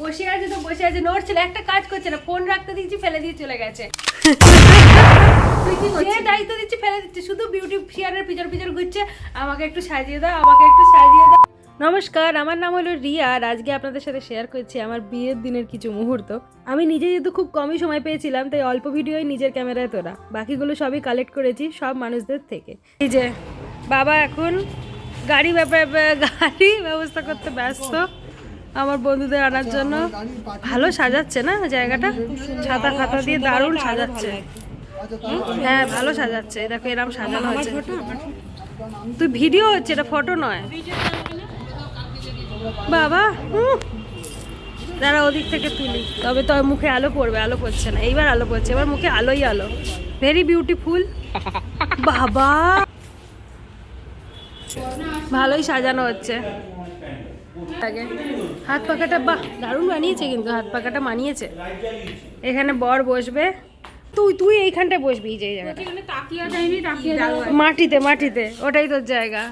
বসে আছে তো বসে আছে নড়ছে না একটা কাজ করছে না ফোন রাখতে দিচ্ছি ফেলে দিয়ে চলে গেছে। যে দায়িত্ব দিচ্ছি ফেলে দিচ্ছে শুধু বিউটি ফিয়ারের পিছর পিছর ঘুরছে আমাকে একটু সাজিয়ে দাও আমাকে একটু সাজিয়ে দাও। নমস্কার আমার নাম হলো রিয়া আর আজকে আপনাদের সাথে শেয়ার করছি আমার বিয়ের দিনের কিছু মুহূর্ত। আমি নিজে যেহেতু খুব কমই সময় পেয়েছিলাম তাই অল্প ভিডিওই নিজের ক্যামেরায় তোলা। বাকিগুলো সবই কালেক্ট করেছি সব মানুষদের থেকে। এই যে বাবা এখন গাড়ি ব্যাপার গাড়ি ব্যবস্থা করতে ব্যস্ত। আমার বন্ধুদের আনার জন্য ভালো সাজাচ্ছে না জায়গাটা? ছাতা খাতা দিয়ে দারুণ সাজাচ্ছে। হ্যাঁ ভালো সাজাচ্ছে। দেখো এরকম সাজানো হচ্ছে তুই ভিডিও হচ্ছে, এটা ফটো নয়। বাবা। দাঁড়া, ওদিক থেকে তুলি। তবে তো মুখে আলো পড়বে, আলো পড়ছে না। এইবার আলো পড়ছে, এবার মুখে আলোই আলো। ভেরি বিউটিফুল বাবা! ভালোই সাজানো হচ্ছে। আগে হাত পাখাটা বাহ দারুণ বানিয়েছে কিন্তু হাত পাখাটা মানিয়েছে। এখানে বর বসবে। তুই তুই এইখানটায় বসবি এই যে জায়গাটা। তাকিয়া যায়নি তাকিয়া যাও মাটিতে মাটিতে ওটাই তোর জায়গা।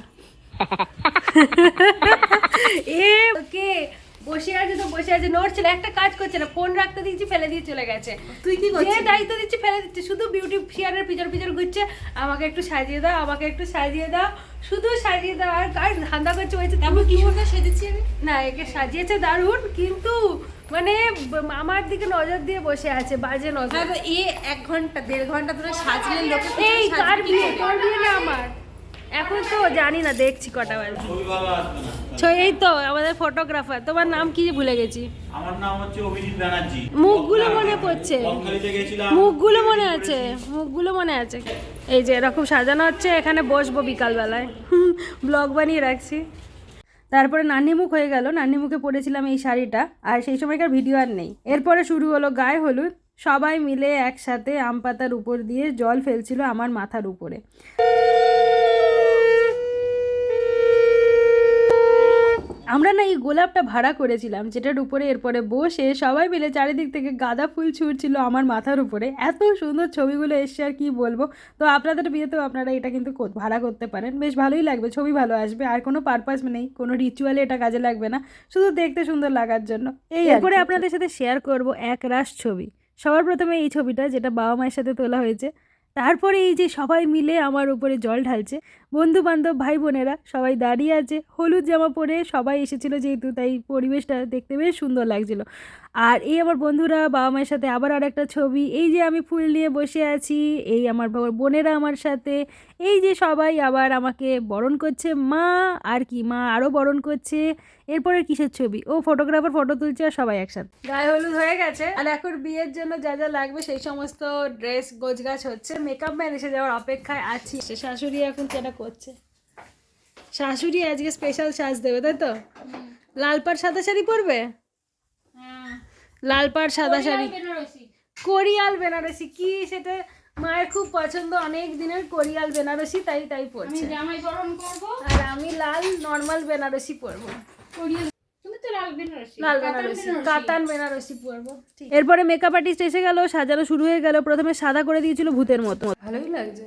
এ কে বসে আছে তো বসে আছে নড়ছে না একটা কাজ করছে না ফোন রাখতে দিচ্ছি ফেলে দিয়ে চলে গেছে। তুই কি যে করছিস? দায়িত্ব দিচ্ছি ফেলে দিচ্ছে শুধু বিউটি ফিয়ারের পিছর পিছর ঘুরছে আমাকে একটু সাজিয়ে দাও আমাকে একটু সাজিয়ে দাও শুধু সাজিয়ে দাও আর কার ধান্দা করছে বলছে তারপর কি সুন্দর সেজেছি আমি? না একে সাজিয়েছে দারুণ কিন্তু মানে আমার দিকে নজর দিয়ে বসে আছে বাজে নজর। হ্যাঁ এ এক ঘণ্টা দেড় ঘণ্টা ধরে সাজলে লোকে এই কার বিয়ে তোর বিয়ে না আমার? এখন তো জানি না দেখছি কটা বাজে। ছ- এই তো আমাদের ফটোগ্রাফার তোমার নাম কি ভুলে গেছি? আমার নাম হচ্ছে অভিজিৎ ব্যানার্জি। মুখগুলো মনে পড়ছে। মুখগুলো মনে আছে মুখগুলো মনে আছে। এই যে এরকম সাজানো হচ্ছে এখানে বসবো বিকালবেলায়। ব্লগ বানিয়ে রাখছি। তারপরে নান্নি মুখ হয়ে গেল। নান্নি মুখে পরেছিলাম এই শাড়িটা আর সেই সময়কার ভিডিও আর নেই। এরপরে শুরু হলো গায়ে হলুদ। সবাই মিলে একসাথে আম পাতার উপর দিয়ে জল ফেলছিল আমার মাথার উপরে। আমরা না এই গোলাপটা ভাড়া করেছিলাম যেটার উপরে এরপরে বসে সবাই মিলে চারিদিক থেকে গাঁদা ফুল ছুটছিল আমার মাথার উপরে। এত সুন্দর ছবিগুলো এসছে আর কি বলব? তো আপনাদের বিয়েতেও আপনারা এটা কিন্তু ভাড়া করতে পারেন। বেশ ভালোই লাগবে ছবি ভালো আসবে। আর কোনো পারপাস নেই কোনো রিচুয়ালে এটা কাজে লাগবে না। শুধু দেখতে সুন্দর লাগার জন্য। এই এরপরে আপনাদের সাথে শেয়ার করব এক রাস ছবি। সবার প্রথমে এই ছবিটা যেটা বাবা মায়ের সাথে তোলা হয়েছে। তারপরে এই যে সবাই মিলে আমার উপরে জল ঢালছে বন্ধু বান্ধব ভাই বোনেরা সবাই দাঁড়িয়ে আছে। হলুদ জামা পরে সবাই এসেছিল যেহেতু, তাই পরিবেশটা দেখতে বেশ সুন্দর লাগছিল। আর এই আমার বন্ধুরা বাবা মায়ের সাথে আবার আর একটা ছবি। এই যে আমি ফুল নিয়ে বসে আছি, এই আমার বোনেরা আমার সাথে। এই যে সবাই আবার আমাকে বরণ করছে। মা আর কি, মা আরও বরণ করছে। এরপরে কিসের ছবি? ও ফটোগ্রাফার ফটো তুলছে আর সবাই একসাথে গায়ে হলুদ হয়ে গেছে। আর এখন বিয়ের জন্য যা যা লাগবে সেই সমস্ত ড্রেস গোছগাছ হচ্ছে। মেকআপ ম্যান এসে যাওয়ার অপেক্ষায় আছি। সে শাশুড়ি এখন যেটা করছে। শাশুড়ি আজকে স্পেশাল সাজ দেবে তাই তো? লাল পাড় সাদা শাড়ি পরবে? লাল পাড় সাদা শাড়ি। কোরিয়াল বেনারসি কি সেটা মায়ের খুব পছন্দ অনেক দিনের কোরিয়াল বেনারসি তাই তাই পরছে। জামাই বরণ করব। আর আমি লাল নর্মাল বেনারসি পরবো। করিয়ে তুমি তো লাল বেনারসি। লাল বেনারসি কাতান বেনারসি এরপরে মেকআপ আর্টিস্ট এসে গেল সাজানো শুরু হয়ে গেল প্রথমে সাদা করে দিয়েছিল ভূতের মতো। ভালোই লাগছে।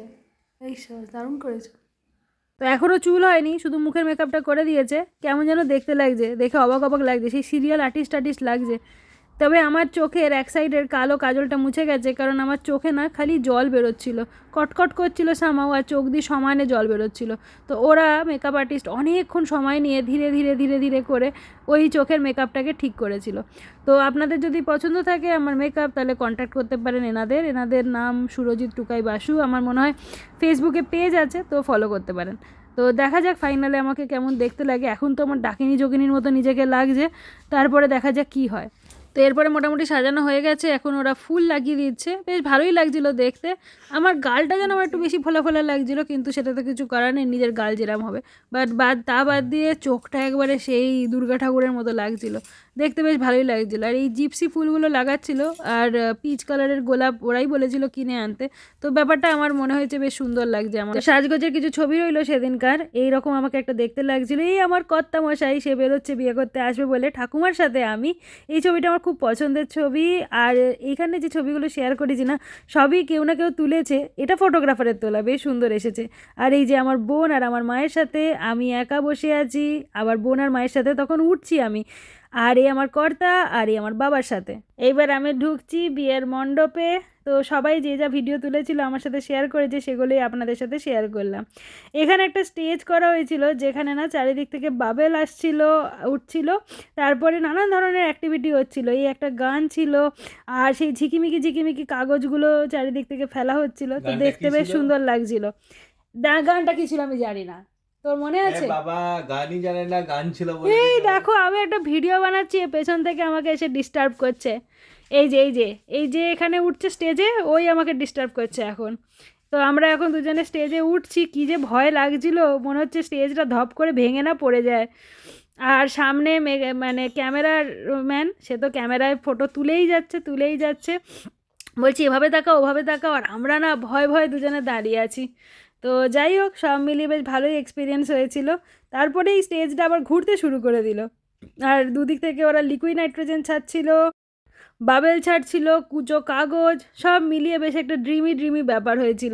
এই দারুণ করেছে। তো এখনও চুল হয়নি, শুধু মুখের মেকআপটা করে দিয়েছে। কেমন যেন দেখতে লাগছে, দেখে অবাক অবাক লাগছে, সেই সিরিয়াল আর্টিস্ট আর্টিস্ট লাগছে। তবে আমার চোখের এক সাইডের কালো কাজলটা মুছে গেছে, কারণ আমার চোখে না খালি জল বেরোচ্ছিল। কটকট করছিল সামাও আর চোখ দিয়ে সমানে জল বেরোচ্ছিল। তো ওরা মেকআপ আর্টিস্ট অনেকক্ষণ সময় নিয়ে ধীরে ধীরে ধীরে ধীরে করে ওই চোখের মেকআপটাকে ঠিক করেছিল। তো আপনাদের যদি পছন্দ থাকে আমার মেকআপ তাহলে কন্ট্যাক্ট করতে পারেন এনাদের। এনাদের নাম সুরজিৎ টুকাই বাসু, আমার মনে হয় ফেসবুকে পেজ আছে, তো ফলো করতে পারেন। তো দেখা যাক ফাইনালে আমাকে কেমন দেখতে লাগে। এখন তো আমার ডাকিনি যোগিনীর মতো নিজেকে লাগছে, তারপরে দেখা যাক কী হয়। তো এরপরে মোটামুটি সাজানো হয়ে গেছে, এখন ওরা ফুল লাগিয়ে দিচ্ছে। বেশ ভালোই লাগছিল দেখতে। আমার গালটা যেন আমার একটু বেশি ফোলা ফোলা লাগছিল, কিন্তু সেটা তো কিছু করার নেই, নিজের গাল যেরাম হবে। বাট বাদ তা বাদ দিয়ে চোখটা একবারে সেই দুর্গা ঠাকুরের মতো লাগছিল। দেখতে বেশ ভালোই লাগছিল। আর এই জিপসি ফুলগুলো লাগাচ্ছিল, আর পিচ কালারের গোলাপ ওরাই বলেছিল কিনে আনতে। তো ব্যাপারটা আমার মনে হয়েছে বেশ সুন্দর লাগছে আমার। সাজগোজের কিছু ছবি রইল সেদিনকার। এইরকম আমাকে একটা দেখতে লাগছিল। এই আমার কর্তা মশাই সে বেরোচ্ছে বিয়ে করতে, আসবে বলে ঠাকুমার সাথে আমি। এই ছবিটা আমার খুব পছন্দের ছবি। আর এইখানে যে ছবিগুলো শেয়ার করেছি না, সবই কেউ না কেউ তুলেছে। এটা ফটোগ্রাফারের তোলা, বেশ সুন্দর এসেছে। আর এই যে আমার বোন আর আমার মায়ের সাথে আমি একা বসে আছি, আবার বোন আর মায়ের সাথে তখন উঠছি আমি। আর এই আমার কর্তা আর এই আমার বাবার সাথে। এইবার আমি ঢুকছি বিয়ের মণ্ডপে। তো সবাই যে যা ভিডিও তুলেছিল আমার সাথে শেয়ার করেছে সেগুলোই আপনাদের সাথে শেয়ার করলাম। এখানে একটা স্টেজ করা হয়েছিল যেখানে না চারিদিক থেকে বাবেল আসছিল উঠছিল। তারপরে নানান ধরনের অ্যাক্টিভিটি হচ্ছিল। এই একটা গান ছিল আর সেই ঝিকিমিকি ঝিকিমিকি কাগজগুলো চারিদিক থেকে ফেলা হচ্ছিল। তো দেখতে বেশ সুন্দর লাগছিল। দা- গানটা কি ছিল আমি জানি না। তোর মনে আছে? বাবা গানই জানে না গান ছিল বলে এই দেখো আমি একটা ভিডিও বানাচ্ছি পেছন থেকে আমাকে এসে ডিস্টার্ব করছে। এই যে এই যে এই যে এখানে উঠছে স্টেজে ওই আমাকে ডিস্টার্ব করছে এখন। তো আমরা এখন দুজনে স্টেজে উঠছি কি যে ভয় লাগছিল মনে হচ্ছে স্টেজটা ধপ করে ভেঙে না পড়ে যায়। আর সামনে মানে ক্যামেরার ম্যান সে তো ক্যামেরায় ফটো তুলেই যাচ্ছে তুলেই যাচ্ছে। বলছি এভাবে তাকাও ওভাবে তাকাও। আর আমরা না ভয় ভয় দুজনে দাঁড়িয়ে আছি। তো যাই হোক, সব মিলিয়ে বেশ ভালোই এক্সপিরিয়েন্স হয়েছিল। তারপরে এই স্টেজটা আবার ঘুরতে শুরু করে দিল। আর দুদিক থেকে ওরা লিকুইড নাইট্রোজেন ছাড়ছিল বাবেল ছাড়ছিল, কুচো কাগজ, সব মিলিয়ে বেশ একটা ড্রিমি ড্রিমি ব্যাপার হয়েছিল।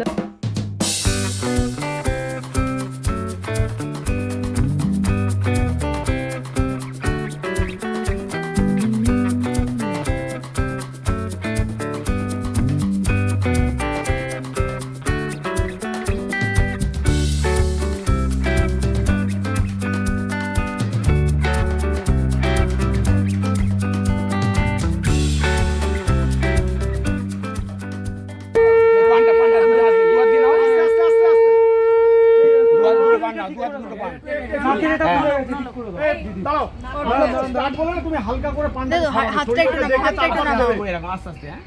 তুমি হালকা করে পানটা হাতটা একটু নাও হাতটা একটু এরকম আস্তে আস্তে হ্যাঁ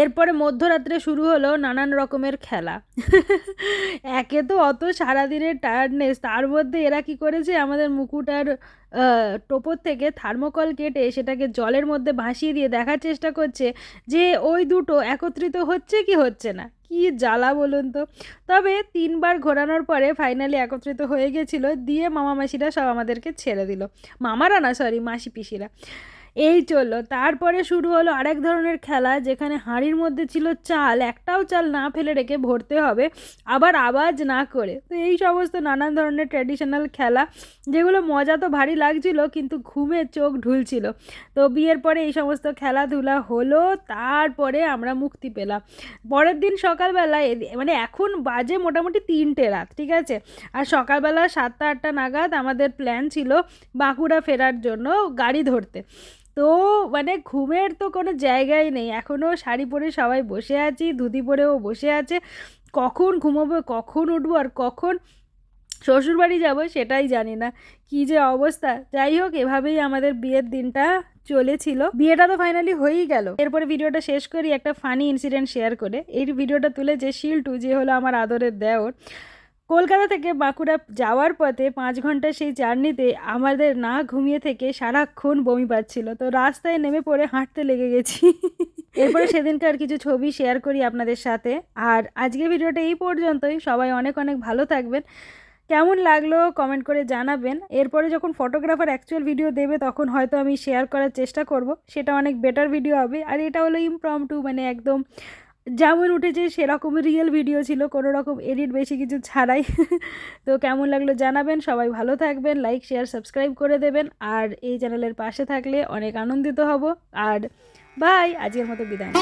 এরপরে মধ্যরাত্রে শুরু হলো নানান রকমের খেলা। একে তো অত সারাদিনের টায়ার্ডনেস তার মধ্যে এরা কি করেছে? আমাদের মুকুটার টোপর থেকে থার্মোকল কেটে সেটাকে জলের মধ্যে ভাসিয়ে দিয়ে দেখার চেষ্টা করছে যে ওই দুটো একত্রিত হচ্ছে কি হচ্ছে না। কি জ্বালা বলুন তো। তবে তিনবার ঘোরানোর পরে ফাইনালি একত্রিত হয়ে গেছিল, দিয়ে মামা মাসিরা সব আমাদেরকে ছেড়ে দিল। মামারা না সরি মাসি পিসিরা এই চলল। তারপরে শুরু হলো আরেক ধরনের খেলা, যেখানে হাঁড়ির মধ্যে ছিল চাল, একটাও চাল না ফেলে রেখে ভরতে হবে, আবার আওয়াজ না করে। তো এই সমস্ত নানান ধরনের ট্র্যাডিশনাল খেলা, যেগুলো মজা তো ভারী লাগছিল, কিন্তু ঘুমে চোখ ঢুলছিল। তো বিয়ের পরে এই সমস্ত খেলাধুলা হলো, তারপরে আমরা মুক্তি পেলাম। পরের দিন সকালবেলা মানে এখন বাজে মোটামুটি তিনটে রাত, ঠিক আছে? আর সকালবেলা সাতটা আটটা নাগাদ আমাদের প্ল্যান ছিল বাঁকুড়া ফেরার জন্য গাড়ি ধরতে। তো মানে ঘুমের তো কোনো জায়গাই নেই। এখনও শাড়ি পরে সবাই বসে আছি, ধুতি পরেও বসে আছে। কখন ঘুমোবো, কখন উঠবো আর কখন শ্বশুরবাড়ি যাব সেটাই জানি না। কি যে অবস্থা। যাই হোক, এভাবেই আমাদের বিয়ের দিনটা চলেছিল। বিয়েটা তো ফাইনালি হয়েই গেল। এরপরে ভিডিওটা শেষ করি একটা ফানি ইনসিডেন্ট শেয়ার করে। এই ভিডিওটা তুলেছে শিল্টু, যে হলো আমার আদরের দেওর কলকাতা থেকে বাঁকুড়া যাওয়ার পথে পাঁচ ঘণ্টা সেই জার্নিতে আমাদের না ঘুমিয়ে থেকে সারাক্ষণ বমি পাচ্ছিল। তো রাস্তায় নেমে পড়ে হাঁটতে লেগে গেছি। এরপরে সেদিনকার কিছু ছবি শেয়ার করি আপনাদের সাথে। আর আজকে ভিডিওটা এই পর্যন্তই। সবাই অনেক অনেক ভালো থাকবেন। কেমন লাগল কমেন্ট করে জানাবেন। এরপরে যখন ফটোগ্রাফার অ্যাকচুয়াল ভিডিও দেবে, তখন হয়তো আমি শেয়ার করার চেষ্টা করব। সেটা অনেক বেটার ভিডিও হবে। আর এটা হলো ইমপ্রমটু মানে একদম যেমন উঠেছে সেরকম রিয়েল ভিডিও ছিল কোনো রকম এডিট বেশি কিছু ছাড়াই। তো কেমন লাগল জানাবেন, সবাই ভালো থাকবেন লাইক শেয়ার সাবস্ক্রাইব করে দেবেন, আর এই চ্যানেলের পাশে থাকলে অনেক আনন্দিত হব। আর বাই আজকের মতো বিদায়।